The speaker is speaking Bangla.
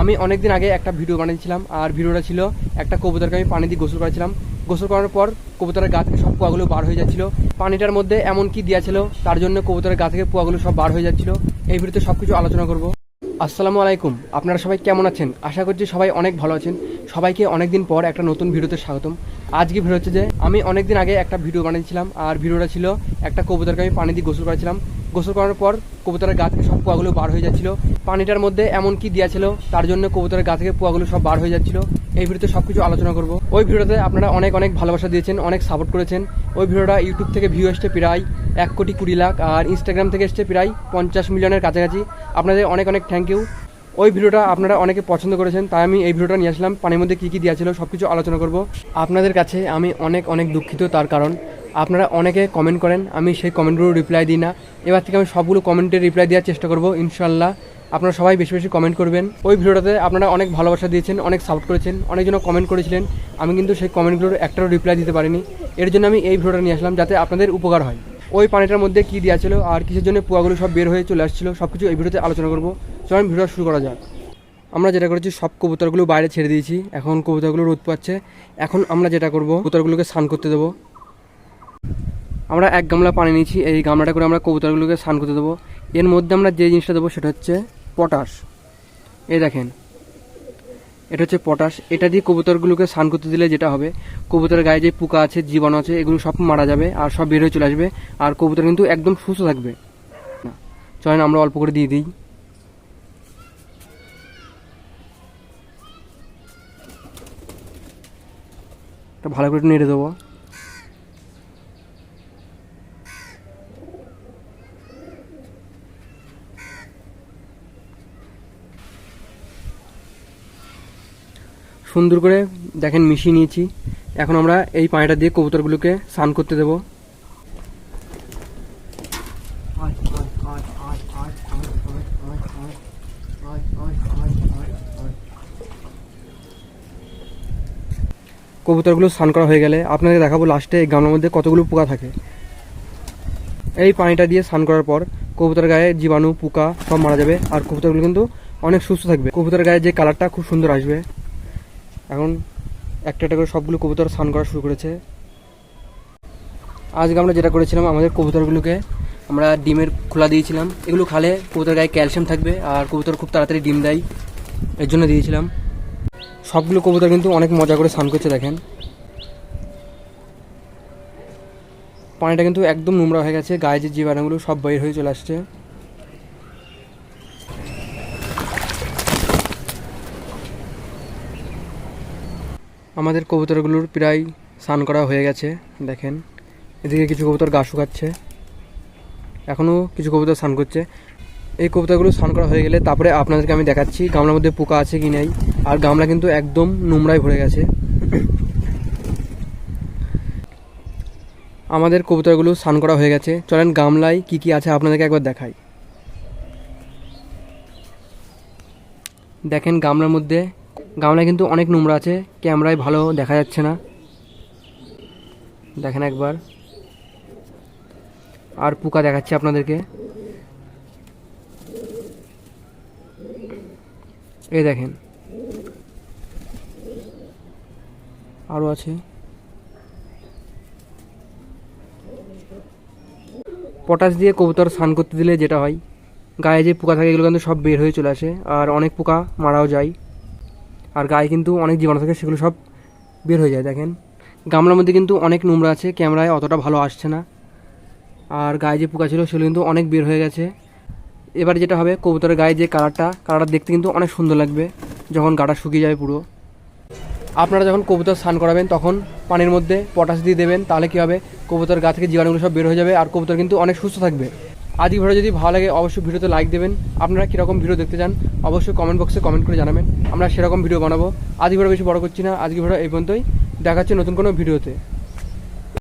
আমি অনেকদিন আগে একটা ভিডিও বানিয়েছিলাম, আর ভিডিওটা ছিল একটা কবুতরকে আমি পানি দিয়ে গোসল করেছিলাম গোসল করার পর কবুতরের গা থেকে সব পোয়াগুলো বার হয়ে যাচ্ছিল। পানিটার মধ্যে এমন কি দেওয়া ছিল, তার জন্য কবুতরের গা থেকে পোয়াগুলো সব বার হয়ে যাচ্ছিল। এই ভিডিওতে সব কিছু আলোচনা করব। আসসালামু আলাইকুম, আপনারা সবাই কেমন আছেন? আশা করছি সবাই অনেক ভালো আছেন। সবাইকে অনেকদিন পর একটা নতুন ভিডিওতে স্বাগতম। আজকে ভিডিও হচ্ছে যে, আমি অনেকদিন আগে একটা ভিডিও বানিয়েছিলাম, আর ভিডিওটা ছিল একটা কবুতরকে আমি পানি দিয়ে গোসল করেছিলাম গোসল করার পর কবুতরের গা থেকে সব পোয়াগুলো বার হয়ে যাচ্ছিল। পানিটার মধ্যে এমন কি দেওয়া ছিল তার জন্য কবুতরের গা থেকে পোয়াগুলো সব বার হয়ে যাচ্ছিল। এই ভিডিওতে সব কিছু আলোচনা করব। ওই ভিডিওতে আপনারা অনেক অনেক ভালোবাসা দিয়েছেন, অনেক সাপোর্ট করেছেন। ওই ভিডিওটা ইউটিউব থেকে ভিউ এসছে প্রায় এক কোটি কুড়ি লাখ আর ইনস্টাগ্রাম থেকে এসছে প্রায় পঞ্চাশ মিলিয়নের কাছাকাছি। আপনাদের অনেক অনেক থ্যাংক ইউ ওই ভিডিওটা আপনারা অনেকে পছন্দ করেছেন, তাই আমি এই ভিডিওটা নিয়ে আসলাম। পানির মধ্যে কী কী দেওয়া ছিল সব কিছু আলোচনা করব। আপনাদের কাছে আমি অনেক অনেক দুঃখিত তার কারণ। আপনারা অনেকে কমেন্ট করেন, আমি সেই কমেন্টগুলো রিপ্লাই দিই না। এবার থেকে আমি সবগুলো কমেন্টের রিপ্লাই দেওয়ার চেষ্টা করব, ইনশাল্লাহ। আপনারা সবাই বেশি বেশি কমেন্ট করবেন। ওই ভিডিওটাতে আপনারা অনেক ভালোবাসা দিয়েছেন, অনেক সাপোর্ট করেছেন অনেকজন কমেন্ট করেছিলেন। আমি কিন্তু সেই কমেন্টগুলোর একটারও রিপ্লাই দিতে পারিনি। এর জন্য আমি এই ভিডিওটা নিয়ে আসলাম যাতে আপনাদের উপকার হয়। ওই পানিটার মধ্যে কী দেওয়া ছিল আর কিসের জন্য পোয়াগুলো সব বের হয়ে চলে আসছিল সব কিছু এই ভিডিওতে আলোচনা করব। চলুন ভিডিও শুরু করা যাক। আমরা যেটা করেছি, সব কবুতরগুলো বাইরে ছেড়ে দিয়েছি। এখন কবুতরগুলো রোদ পাচ্ছে। এখন আমরা যেটা করব, কবুতরগুলোকে স্নান করতে দেবো। আমরা এক গামলা পানি নিয়েছি, এই গামলাটা করে আমরা কবুতরগুলোকে স্নান করতে দেবো। এর মধ্যে আমরা যে জিনিসটা দেবো সেটা হচ্ছে পটাশ। এই দেখেন, এটা হচ্ছে পটাশ। এটা দিয়ে কবুতরগুলোকে স্নান করতে দিলে যেটা হবে, কবুতরের গায়ে যে পোকা আছে, জীবাণু আছে, এগুলো সব মারা যাবে আর সব বের হয়ে চলে আসবে আর কবুতর কিন্তু একদম সুস্থ থাকবে। না, চলেন আমরা অল্প করে দিয়ে দিই। ভালো করে নেড়ে দেবো। সুন্দর করে দেখেন মিশিয়ে নিয়েছি। এখন আমরা এই পানিটা দিয়ে কবুতরগুলোকে স্নান করতে দেবো। কবুতরগুলো স্নান করা হয়ে গেলে আপনাদের দেখাবো লাস্টে এই গামলার মধ্যে কতগুলো পোকা থাকে। এই পানিটা দিয়ে স্নান করার পর কবুতর গায়ে জীবাণু, পোকা সব মারা যাবে আর কবুতরগুলো কিন্তু অনেক সুস্থ থাকবে। কবুতরের গায়ে যে কালারটা খুব সুন্দর আসবে। এখন একটা একটা করে সবগুলো কবুতর স্নান করা শুরু করেছে। আজকে আমরা যেটা করেছিলাম, আমাদের কবুতরগুলোকে আমরা ডিমের খোলা দিয়েছিলাম। এগুলো খালে কবুতর গায়ে ক্যালসিয়াম থাকবে আর কবুতর খুব তাড়াতাড়ি ডিম দেয়। এর জন্য দিয়েছিলাম। সবগুলো কবুতর কিন্তু অনেক মজা করে স্নান করছে, দেখেন। পানিটা কিন্তু একদম নোংরা হয়ে গেছে, গায়ে যে জীবাণুগুলো সব বাইর হয়ে চলে আসছে। আমাদের কবুতরগুলোর প্রায় স্নান করা হয়ে গেছে, দেখেন। এদিকে কিছু কবুতর গা শুকাচ্ছে। এখনও কিছু কবুতর স্নান করছে। এই কবুতরগুলো স্নান করা হয়ে গেলে তারপরে আপনাদেরকে আমি দেখাচ্ছি গামলার মধ্যে পোকা আছে কি নাই। আর গামলা কিন্তু একদম নোংরায় ভরে গেছে। আমাদের কবুতরগুলো স্নান করা হয়ে গেছে। চলেন গামলায় কি কি আছে আপনাদেরকে একবার দেখাই। দেখেন গামলার মধ্যে গামলায় কিন্তু অনেক নোংরা আছে, ক্যামেরায় ভালো দেখা যাচ্ছে না। দেখেন একবার। আর পোকা দেখাচ্ছে আপনাদেরকে। এই দেখেন। আরও আছে। পটাশ দিয়ে কবুতর স্নান করতে দিলে যেটা হয়, গায়ে যে পোকা থাকে এগুলো কিন্তু সব বের হয়ে চলে আসে, আর অনেক পোকা মারাও যায়। আর গায়ে কিন্তু অনেক জীবাণু থাকে, সেগুলো সব বের হয়ে যায়, দেখেন। গামলার মধ্যে কিন্তু অনেক নোংরা আছে, ক্যামেরায় অতটা ভালো আসছে না। আর গায়ে যে পোকা ছিল, সেগুলো কিন্তু অনেক বের হয়ে গেছে। এবার যেটা হবে, কবুতরের গায়ে যে কালারটা কালারটা দেখতে কিন্তু অনেক সুন্দর লাগবে, যখন গাটা শুকিয়ে যাবে পুরো। আপনারা যখন কবুতর স্নান করাবেন, তখন পানির মধ্যে পটাশ দিয়ে দেবেন, তাহলে কী হবে, কবুতর গা থেকে জীবাণুগুলো সব বের হয়ে যাবে, আর কবুতর কিন্তু অনেক সুস্থ থাকবে। আজকে ভিডিও যদি ভালো লাগে, অবশ্যই ভিডিওতে লাইক দেবেন। আপনারা কীরকম ভিডিও দেখতে চান, অবশ্যই কমেন্ট বক্সে কমেন্ট করে জানাবেন। আমরা সেরকম ভিডিও বানাবো। আজকে ভিডিও বেশি বড় করছি না। আজকে ভিডিও এই পর্যন্তই। দেখাচ্ছে নতুন কোনো ভিডিওতে।